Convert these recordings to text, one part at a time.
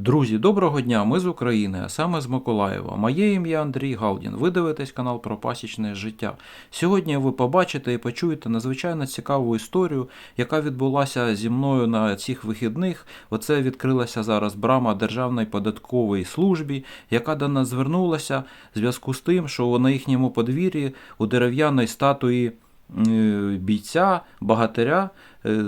Друзі, доброго дня! Ми з України, а саме з Миколаєва. Моє ім'я Андрій Галдін. Ви дивитесь канал про пасічне життя. Сьогодні ви побачите і почуєте надзвичайно цікаву історію, яка відбулася зі мною на цих вихідних. Оце відкрилася зараз брама Державної податкової службі, яка до нас звернулася в зв'язку з тим, що на їхньому подвір'ї у дерев'яної статуї бійця, багатиря е,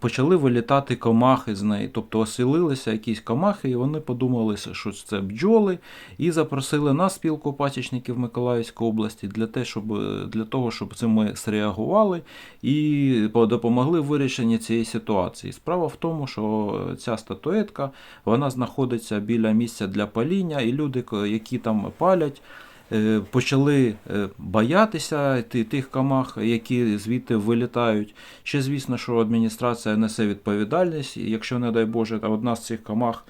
почали вилітати комахи з неї. Тобто оселилися якісь комахи, і вони подумали, що це бджоли, і запросили нас, спілку пасічників Миколаївської області, для, те, щоб, е, для того, щоб це ми среагували і допомогли в вирішенні цієї ситуації. Справа в тому, що ця статуетка вона знаходиться біля місця для паління, і люди, які там палять, е, почали е, боятися тих комах, які звідти вилітають. Ще звісно, що адміністрація несе відповідальність, якщо, не дай Боже, одна з цих комах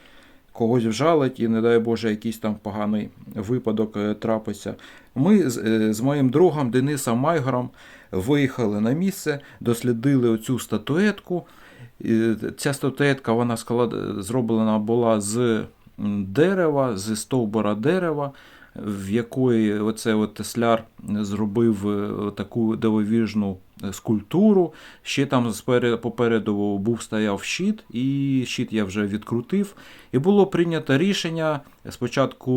когось вжалить, і не дай Боже, якийсь там поганий випадок е, трапиться. Ми з, е, з моїм другом Денисом Майгором виїхали на місце, дослідили оцю статуетку. Ця статуетка вона склад... зроблена була з дерева, з стовбура дерева, в якої оце от тесляр зробив е, таку дивовіжну е, скульптуру. Ще там попереду був стояв щит, і щит я вже відкрутив. І було прийнято рішення. Спочатку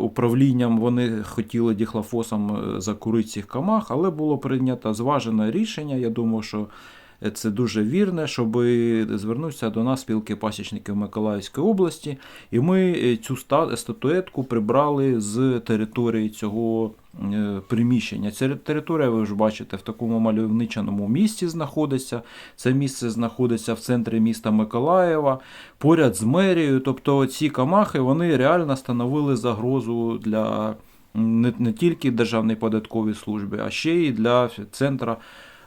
управлінням вони хотіли діхлофосом е, закурити цих комах, але було прийнято зважене рішення. Я думаю, що це дуже вірне, щоб звернутися до нас, спілки пасічників Миколаївської області, і ми е, цю статуетку прибрали з території цього е, приміщення. Ця територія, ви вже бачите, в такому мальовничаному місці знаходиться. Це місце знаходиться в центрі міста Миколаєва, поряд з мерією. Тобто ці камахи вони реально становили загрозу для не, не тільки Державної податкової служби, а ще й для центра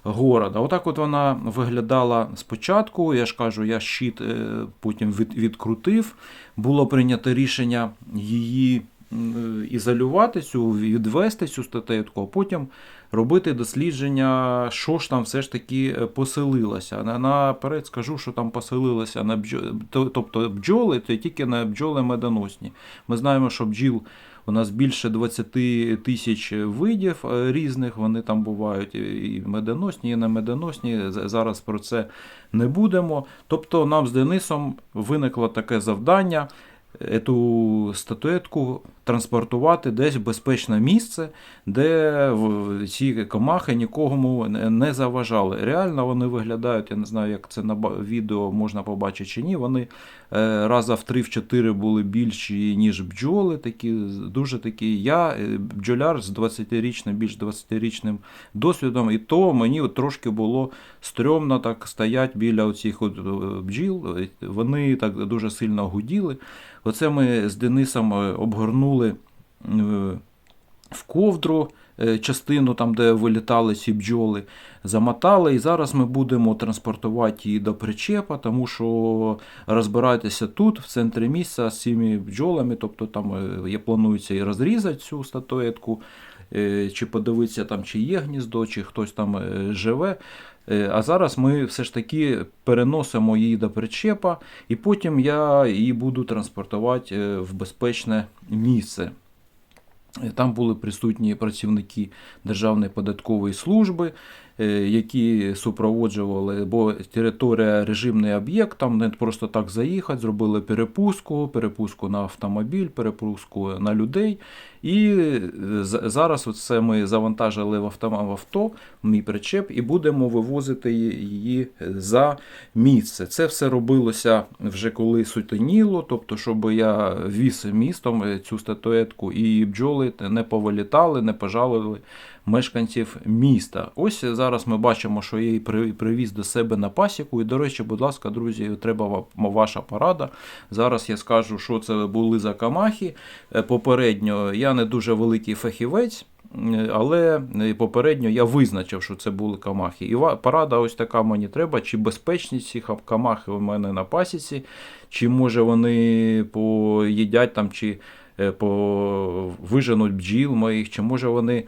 города. Отак от вона виглядала спочатку. Я ж кажу, я щит е, потім від, відкрутив. Було прийнято рішення її ізолювати, цю, відвести цю статуетку, а потім робити дослідження, що ж там все ж таки е, поселилося. Наперед скажу, що там поселилося на бджо... то- тобто бджоли, це тільки на бджоли медоносні. Ми знаємо, що бджіл у нас більше 20 тисяч видів е, різних, вони там бувають і медоносні, і не медоносні. Зараз про це не будемо. Тобто нам з Денисом виникло таке завдання. Эту статуетку транспортувати десь в безпечне місце, де ці комахи нікому не- заважали. Реально вони виглядають, я не знаю, як це на відео можна побачити чи ні. Вони е, раза в 3-4 були більші, ніж бджоли. Такі, дуже такі. Я е, бджоляр з 20-річним, більш 20-річним досвідом, і то мені трошки було стрьомно так стоять біля оцих е, бджіл. Вони так дуже сильно гуділи. Оце ми з Денисом е, обгорнули е, в ковдру е, частину, там, де вилітали ці бджоли, замотали. І зараз ми будемо транспортувати її до причепа, тому що розбиратися тут, в центрі місця, з цими бджолами. Тобто там є планується і розрізати цю статуетку, чи подивитися, там, чи є гніздо, чи хтось там е, живе. Е, А зараз ми все ж таки переносимо її до причепа, і потім я її буду транспортувати е, в безпечне місце. Е, Там були присутні працівники Державної податкової служби, е, які супроводжували, бо територія режимний об'єкт, там не просто так заїхати, зробили перепустку, перепустку на автомобіль, перепустку на людей. І е, зараз це ми завантажили в авто, в мій причеп, і будемо вивозити її за місце. Це все робилося вже коли сутеніло, тобто, щоб я віз містом е, цю статуетку і бджоли не повилітали, не пожалили мешканців міста. Ось зараз ми бачимо, що її привіз до себе на пасіку. І, до речі, будь ласка, друзі, треба ваша порада. Зараз я скажу, що це були за камахи. Е, Попередньо я не дуже великий фахівець. Але е, попередньо я визначив, що це були камахи. І порада ось така мені треба, чи безпечність цих камахи у мене на пасіці, чи може вони поїдять там, чи виженуть бджіл моїх, чи може вони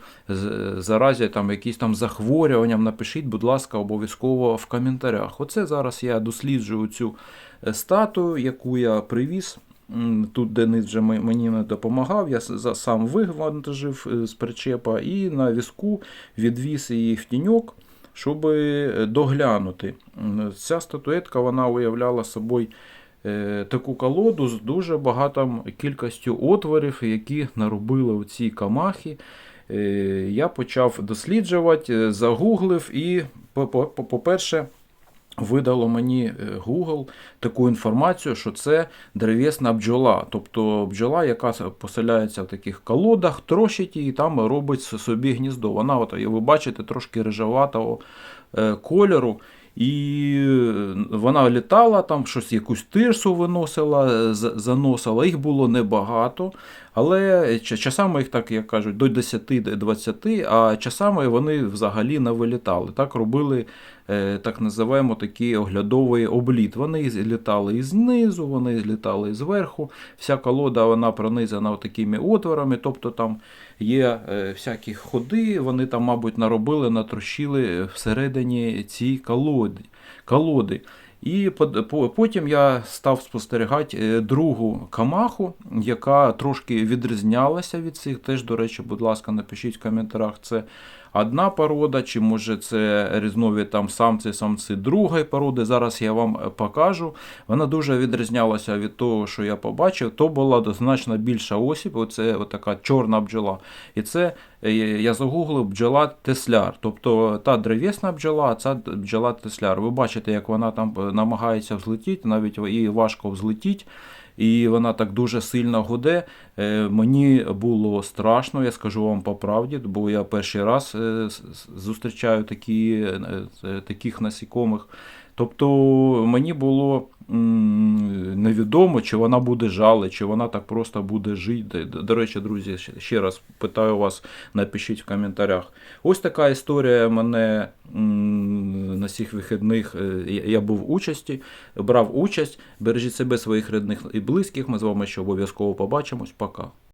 заразять там якісь там захворюванням. Напишіть, будь ласка, обов'язково в коментарях. Оце зараз я досліджую цю е, статую, яку я привіз Тут Денис вже мені не допомагав, я сам вивантажив е, з причепа і на візку відвіз її в тіньок, щоб е, доглянути. Ця статуетка вона уявляла собою е, таку колоду з дуже багатим кількістю отворів, які наробили у цій камахі. Е, Я почав досліджувати, е, загуглив і, по- по- по- по-перше, видало мені е, Google таку інформацію, що це древесна бджола, тобто бджола, яка поселяється в таких колодах, трощить її і там робить собі гніздо. Вона, от, ви бачите, трошки рижаватого е, кольору. І е, вона літала, там щось якусь тирсу виносила, е, заносила. Їх було небагато, але часами їх, так як кажуть, до 10-20, а часами вони взагалі не вилітали. Так робили е, так називаємо такий оглядовий обліт. Вони літали і знизу, вони літали і зверху. Вся колода вона пронизана такими отворами, тобто там є е, всякі ходи, вони там, мабуть, наробили, натрощили всередині ці колоди. колоди. І по- по- потім я став спостерігати е, другу камаху, яка трошки відрізнялася від цих. Теж, до речі, будь ласка, напишіть в коментарях, це одна порода, чи може це різнові там самці, самці другої породи. Зараз я вам е, покажу. Вона дуже відрізнялася від того, що я побачив. То була значно більша осіб, оце така чорна бджола. І це е, я загуглив бджола Тесляр. Тобто та древесна бджола, а ця бджола Тесляр. Ви бачите, як вона там е, намагається взлетіти, навіть їй важко взлетіти. І вона так дуже сильно гуде. Е, Мені було страшно, я скажу вам по правді, бо я перший раз е, зустрічаю такі, е, таких насікомих. Тобто мені було невідомо, чи вона буде жали, чи вона так просто буде жити. До- речі, друзі, ще- раз питаю вас, напишіть в коментарях. Ось така історія мене на цих вихідних. е, я- був участі, брав участь. Бережіть себе, своїх рідних і близьких. Ми з вами ще обов'язково побачимось. Пока.